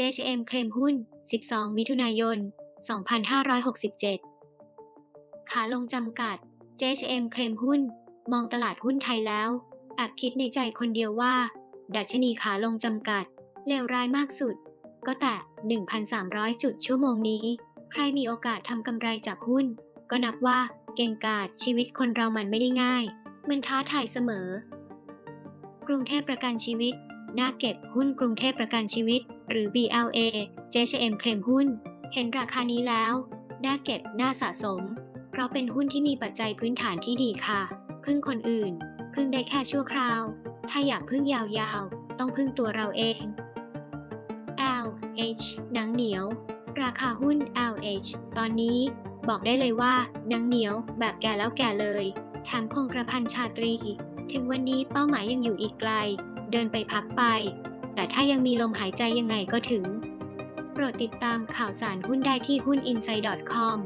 JHM เคลมหุ้น 12 มิถุนายน 2567 ขาลงจำกัด JHM เคลมหุ้น มองตลาดหุ้นไทยแล้วแอบคิดในใจคนเดียวว่า ดัชนีขาลงจำกัด เลวร้ายมากสุด ก็แต่ 1,300 จุดชั่วโมงนี้ ใครมีโอกาสทำกำไรจากหุ้น ก็นับว่าเก่งกาจชีวิตคนเรามันไม่ได้ง่าย มันท้าทายเสมอ กรุงเทพประกันชีวิต น่าเก็บหุ้นกรุงเทพประกันชีวิต หรือ BLA JHM เคลมหุ้น เห็นราคานี้แล้ว น่าเก็บน่าสะสม เพราะเป็นหุ้นที่มีปัจจัยพื้นฐานที่ดีค่ะ พึ่งคนอื่น พึ่งได้แค่ชั่วคราว ถ้าอยากพึ่งยาวๆ ต้องพึ่งตัวเราเอง LH หนังเหนียว ราคาหุ้น LH ตอนนี้บอกได้เลยว่าหนังเหนียวแบบแก่แล้วแก่เลยแถมคงกระพันชาตรี ถึงวันนี้เป้าหมายยังอยู่อีกไกล เดินไปพักไป แต่ถ้ายังมีลมหายใจยังไงก็ถึง โปรดติดตามข่าวสารหุ้นได้ที่หุ้น inside.com